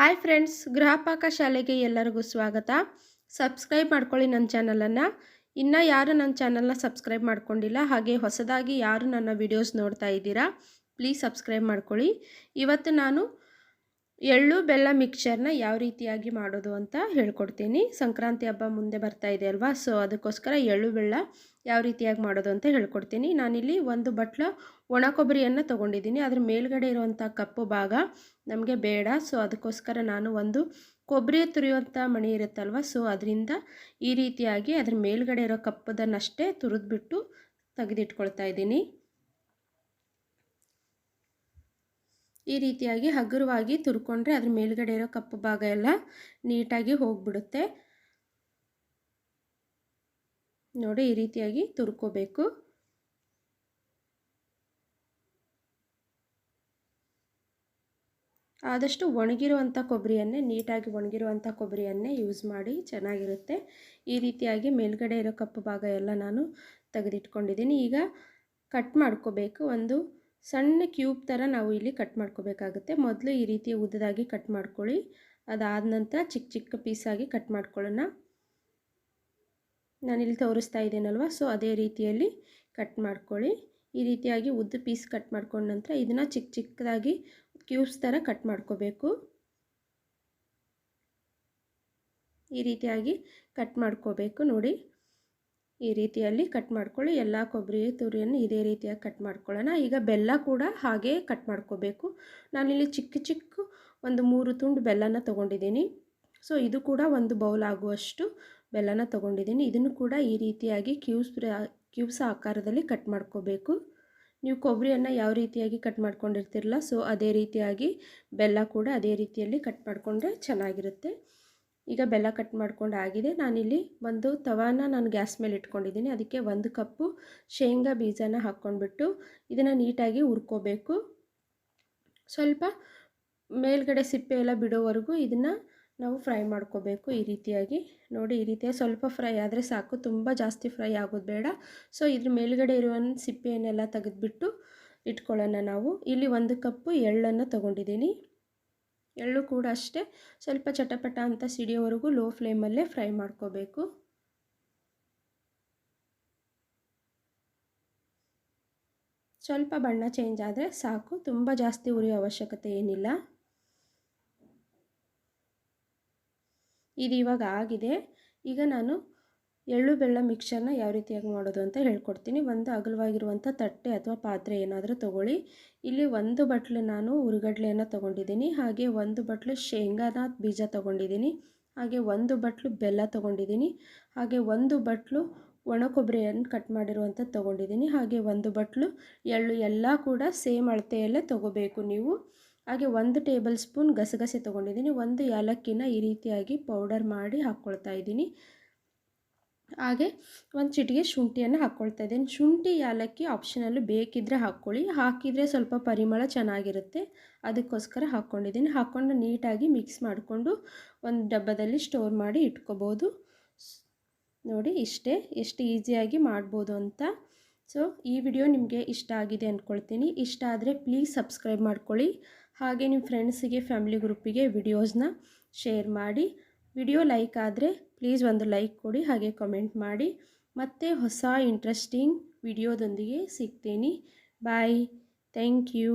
Hi friends, Gruhapaka ಶಾಲೆಗೆ ಎಲ್ಲರಿಗೂ ಸ್ವಾಗತ. ಸಬ್ಸ್ಕ್ರೈಬ್ ಮಾಡ್ಕೊಳ್ಳಿ ನನ್ನ ಚಾನಲನ್ನು. ಇನ್ನು ಯಾರು ನನ್ನ ಚಾನಲ್ನ ಸಬ್ಸ್ಕ್ರೈಬ್ ಮಾಡ್ಕೊಂಡಿಲ್ಲ, ಹಾಗೆ ಹೊಸದಾಗಿ ಯಾರು ನನ್ನ ವಿಡಿಯೋಸ್ ನೋಡ್ತಾ ಇದ್ದೀರಾ, ಪ್ಲೀಸ್ ಸಬ್ಸ್ಕ್ರೈಬ್ ಮಾಡ್ಕೊಳ್ಳಿ. ಇವತ್ತು ನಾನು ಎಳ್ಳು ಬೆಲ್ಲ ಮಿಕ್ಚರ್ನ ಯಾವ ರೀತಿಯಾಗಿ ಮಾಡೋದು ಅಂತ ಹೇಳ್ಕೊಡ್ತೀನಿ. ಸಂಕ್ರಾಂತಿ ಹಬ್ಬ ಮುಂದೆ ಬರ್ತಾ ಇದೆ ಅಲ್ವಾ, ಸೊ ಅದಕ್ಕೋಸ್ಕರ ಎಳ್ಳು ಬೆಲ್ಲ ಯಾವ ರೀತಿಯಾಗಿ ಮಾಡೋದು ಅಂತ ಹೇಳ್ಕೊಡ್ತೀನಿ. ನಾನಿಲ್ಲಿ ಒಂದು ಬಟ್ಲ ಒಣ ಕೊಬ್ಬರಿಯನ್ನು ತೊಗೊಂಡಿದ್ದೀನಿ. ಅದ್ರ ಮೇಲ್ಗಡೆ ಇರುವಂಥ ಕಪ್ಪು ಭಾಗ ನಮಗೆ ಬೇಡ. ಸೊ, ಅದಕ್ಕೋಸ್ಕರ ನಾನು ಒಂದು ಕೊಬ್ಬರಿ ತುರಿಯುವಂಥ ಮಣಿ ಇರುತ್ತಲ್ವ, ಸೊ, ಅದರಿಂದ ಈ ರೀತಿಯಾಗಿ ಅದ್ರ ಮೇಲ್ಗಡೆ ಇರೋ ಕಪ್ಪದನ್ನಷ್ಟೇ ತುರಿದ್ಬಿಟ್ಟು ತೆಗೆದಿಟ್ಕೊಳ್ತಾ ಇದ್ದೀನಿ. ಈ ರೀತಿಯಾಗಿ ಹಗುರವಾಗಿ ತುರ್ಕೊಂಡ್ರೆ ಅದ್ರ ಮೇಲ್ಗಡೆ ಇರೋ ಕಪ್ಪು ಭಾಗ ಎಲ್ಲ ನೀಟಾಗಿ ಹೋಗ್ಬಿಡುತ್ತೆ. ನೋಡಿ ಈ ರೀತಿಯಾಗಿ ತುರ್ಕೋಬೇಕು. ಆದಷ್ಟು ಒಣಗಿರುವಂಥ ಕೊಬ್ಬರಿಯನ್ನೇ, ನೀಟಾಗಿ ಒಣಗಿರುವಂಥ ಕೊಬ್ಬರಿಯನ್ನೇ ಯೂಸ್ ಮಾಡಿ ಚೆನ್ನಾಗಿರುತ್ತೆ. ಈ ರೀತಿಯಾಗಿ ಮೇಲ್ಗಡೆ ಇರೋ ಕಪ್ಪು ಭಾಗ ಎಲ್ಲ ನಾನು ತೆಗೆದಿಟ್ಕೊಂಡಿದ್ದೀನಿ. ಈಗ ಕಟ್ ಮಾಡ್ಕೋಬೇಕು. ಒಂದು ಸಣ್ಣ ಕ್ಯೂಬ್ ಥರ ನಾವು ಇಲ್ಲಿ ಕಟ್ ಮಾಡ್ಕೋಬೇಕಾಗುತ್ತೆ. ಮೊದಲು ಈ ರೀತಿ ಉದ್ದದಾಗಿ ಕಟ್ ಮಾಡ್ಕೊಳ್ಳಿ. ಅದಾದ ನಂತರ ಚಿಕ್ಕ ಚಿಕ್ಕ ಪೀಸಾಗಿ ಕಟ್ ಮಾಡ್ಕೊಳ್ಳೋಣ. ನಾನಿಲ್ಲಿ ತೋರಿಸ್ತಾ ಇದ್ದೇನಲ್ವ? ಸೊ ಅದೇ ರೀತಿಯಲ್ಲಿ ಕಟ್ ಮಾಡ್ಕೊಳ್ಳಿ. ಈ ರೀತಿಯಾಗಿ ಉದ್ದ ಪೀಸ್ ಕಟ್ ಮಾಡ್ಕೊಂಡ ನಂತರ ಇದನ್ನು ಚಿಕ್ಕ ಚಿಕ್ಕದಾಗಿ ಕ್ಯೂಬ್ಸ್ ಥರ ಕಟ್ ಮಾಡ್ಕೋಬೇಕು. ಈ ರೀತಿಯಾಗಿ ಕಟ್ ಮಾಡ್ಕೋಬೇಕು ನೋಡಿ. ಈ ರೀತಿಯಲ್ಲಿ ಕಟ್ ಮಾಡ್ಕೊಳ್ಳಿ. ಎಲ್ಲ ಕೊಬ್ಬರಿ, ತುರಿಯನ್ನು ಇದೇ ರೀತಿಯಾಗಿ ಕಟ್ ಮಾಡ್ಕೊಳ್ಳೋಣ. ಈಗ ಬೆಲ್ಲ ಕೂಡ ಹಾಗೇ ಕಟ್ ಮಾಡ್ಕೋಬೇಕು. ನಾನಿಲ್ಲಿ ಚಿಕ್ಕ ಚಿಕ್ಕ ಒಂದು ಮೂರು ತುಂಡು ಬೆಲ್ಲನ ತೊಗೊಂಡಿದ್ದೀನಿ. ಸೊ ಇದು ಕೂಡ ಒಂದು ಬೌಲ್ ಆಗುವಷ್ಟು ಬೆಲ್ಲನ ತೊಗೊಂಡಿದ್ದೀನಿ. ಇದನ್ನು ಕೂಡ ಈ ರೀತಿಯಾಗಿ ಕ್ಯೂಬ್ಸ್ ಕ್ಯೂಬ್ಸ್ ಆಕಾರದಲ್ಲಿ ಕಟ್ ಮಾಡ್ಕೋಬೇಕು. ನೀವು ಕೊಬ್ಬರಿಯನ್ನು ಯಾವ ರೀತಿಯಾಗಿ ಕಟ್ ಮಾಡ್ಕೊಂಡಿರ್ತಿರಲ್ಲ, ಸೊ ಅದೇ ರೀತಿಯಾಗಿ ಬೆಲ್ಲ ಕೂಡ ಅದೇ ರೀತಿಯಲ್ಲಿ ಕಟ್ ಮಾಡಿಕೊಂಡ್ರೆ ಚೆನ್ನಾಗಿರುತ್ತೆ. ಈಗ ಬೆಲ್ಲ ಕಟ್ ಮಾಡ್ಕೊಂಡು ಆಗಿದೆ. ನಾನಿಲ್ಲಿ ಒಂದು ತವಾನ ನಾನು ಗ್ಯಾಸ್ ಮೇಲೆ ಇಟ್ಕೊಂಡಿದ್ದೀನಿ. ಅದಕ್ಕೆ ಒಂದು ಕಪ್ಪು ಶೇಂಗಾ ಬೀಜನ ಹಾಕ್ಕೊಂಡ್ಬಿಟ್ಟು ಇದನ್ನು ನೀಟಾಗಿ ಹುರ್ಕೋಬೇಕು. ಸ್ವಲ್ಪ ಮೇಲ್ಗಡೆ ಸಿಪ್ಪೆ ಎಲ್ಲ ಬಿಡೋವರೆಗೂ ಇದನ್ನು ನಾವು ಫ್ರೈ ಮಾಡ್ಕೋಬೇಕು ಈ ರೀತಿಯಾಗಿ. ನೋಡಿ, ಈ ರೀತಿಯಾಗಿ ಸ್ವಲ್ಪ ಫ್ರೈ ಆದರೆ ಸಾಕು. ತುಂಬ ಜಾಸ್ತಿ ಫ್ರೈ ಆಗೋದು ಬೇಡ. ಸೊ, ಇದ್ರ ಮೇಲುಗಡೆ ಇರುವ ಸಿಪ್ಪೆಯನ್ನೆಲ್ಲ ತೆಗೆದುಬಿಟ್ಟು ಇಟ್ಕೊಳ್ಳೋಣ ನಾವು. ಇಲ್ಲಿ ಒಂದು ಕಪ್ಪು ಎಳ್ಳನ್ನು ತೊಗೊಂಡಿದ್ದೀನಿ. ಎಳ್ಳು ಕೂಡ ಅಷ್ಟೇ. ಸ್ವಲ್ಪ ಚಟಪಟ ಅಂತ ಸಿಡಿಯೋವರೆಗೂ ಲೋ ಫ್ಲೇಮಲ್ಲೇ ಫ್ರೈ ಮಾಡ್ಕೋಬೇಕು. ಸ್ವಲ್ಪ ಬಣ್ಣ ಚೇಂಜ್ ಆದರೆ ಸಾಕು. ತುಂಬ ಜಾಸ್ತಿ ಉರಿಯೋ ಅವಶ್ಯಕತೆ ಏನಿಲ್ಲ. ಇದು ಇವಾಗ ಆಗಿದೆ. ಈಗ ನಾನು ಎಳ್ಳು ಬೆಲ್ಲ ಮಿಕ್ಸರ್ನ ಯಾವ ರೀತಿಯಾಗಿ ಮಾಡೋದು ಅಂತ ಹೇಳ್ಕೊಡ್ತೀನಿ. ಒಂದು ಅಗಲವಾಗಿರುವಂಥ ತಟ್ಟೆ ಅಥವಾ ಪಾತ್ರೆ ಏನಾದರೂ ತೊಗೊಳ್ಳಿ. ಇಲ್ಲಿ ಒಂದು ಬಟ್ಲು ನಾನು ಉರುಗಡ್ಲೆಯನ್ನು ತೊಗೊಂಡಿದ್ದೀನಿ. ಹಾಗೆ ಒಂದು ಬಟ್ಲು ಶೇಂಗಾದ ಬೀಜ ತೊಗೊಂಡಿದ್ದೀನಿ. ಹಾಗೆ ಒಂದು ಬಟ್ಲು ಬೆಲ್ಲ ತೊಗೊಂಡಿದ್ದೀನಿ. ಹಾಗೆ ಒಂದು ಬಟ್ಲು ಒಣ ಕೊಬ್ಬರಿಯನ್ನು ಕಟ್ ಮಾಡಿರುವಂಥ ತೊಗೊಂಡಿದ್ದೀನಿ. ಹಾಗೆ ಒಂದು ಬಟ್ಲು ಎಳ್ಳು ಎಲ್ಲ ಕೂಡ ಸೇಮ್ ಅಳತೆಯಲ್ಲೇ ತೊಗೋಬೇಕು ನೀವು. ಹಾಗೆ ಒಂದು ಟೇಬಲ್ ಸ್ಪೂನ್ ಗಸಗಸೆ ತೊಗೊಂಡಿದ್ದೀನಿ, ಒಂದು ಏಲಕ್ಕಿನ ಈ ರೀತಿಯಾಗಿ ಪೌಡರ್ ಮಾಡಿ ಹಾಕ್ಕೊಳ್ತಾ ಇದ್ದೀನಿ. ಹಾಗೆ ಒಂದು ಚಿಟಿಗೆ ಶುಂಠಿಯನ್ನು ಹಾಕ್ಕೊಳ್ತಾ ಇದ್ದೀನಿ. ಶುಂಠಿ, ಏಲಕ್ಕಿ ಆಪ್ಷನಲ್ಲು ಬೇಕಿದ್ದರೆ ಹಾಕ್ಕೊಳ್ಳಿ, ಹಾಕಿದರೆ ಸ್ವಲ್ಪ ಪರಿಮಳ ಚೆನ್ನಾಗಿರುತ್ತೆ. ಅದಕ್ಕೋಸ್ಕರ ಹಾಕ್ಕೊಂಡಿದ್ದೀನಿ. ಹಾಕ್ಕೊಂಡು ನೀಟಾಗಿ ಮಿಕ್ಸ್ ಮಾಡಿಕೊಂಡು ಒಂದು ಡಬ್ಬದಲ್ಲಿ ಸ್ಟೋರ್ ಮಾಡಿ ಇಟ್ಕೋಬೋದು. ನೋಡಿ ಇಷ್ಟೇ, ಎಷ್ಟು ಈಸಿಯಾಗಿ ಮಾಡ್ಬೋದು ಅಂತ. ಸೊ, ಈ ವಿಡಿಯೋ ನಿಮಗೆ ಇಷ್ಟ ಆಗಿದೆ ಅಂದ್ಕೊಳ್ತೀನಿ ಇಷ್ಟ ಆದರೆ ಪ್ಲೀಸ್ ಸಬ್ಸ್ಕ್ರೈಬ್ ಮಾಡ್ಕೊಳ್ಳಿ. ಹಾಗೆ ನಿಮ್ಮ ಫ್ರೆಂಡ್ಸಿಗೆ, ಫ್ಯಾಮಿಲಿ ಗ್ರೂಪಿಗೆ ವಿಡಿಯೋಸ್ನ ಶೇರ್ ಮಾಡಿ. ವಿಡಿಯೋ ಲೈಕ್ ಆದರೆ ಪ್ಲೀಸ್ ಒಂದು ಲೈಕ್ ಕೊಡಿ, ಹಾಗೆ ಕಮೆಂಟ್ ಮಾಡಿ. ಮತ್ತೆ ಹೊಸ ಇಂಟ್ರೆಸ್ಟಿಂಗ್ ವಿಡಿಯೋದೊಂದಿಗೆ ಸಿಗ್ತೀನಿ. ಬಾಯ್. Thank you.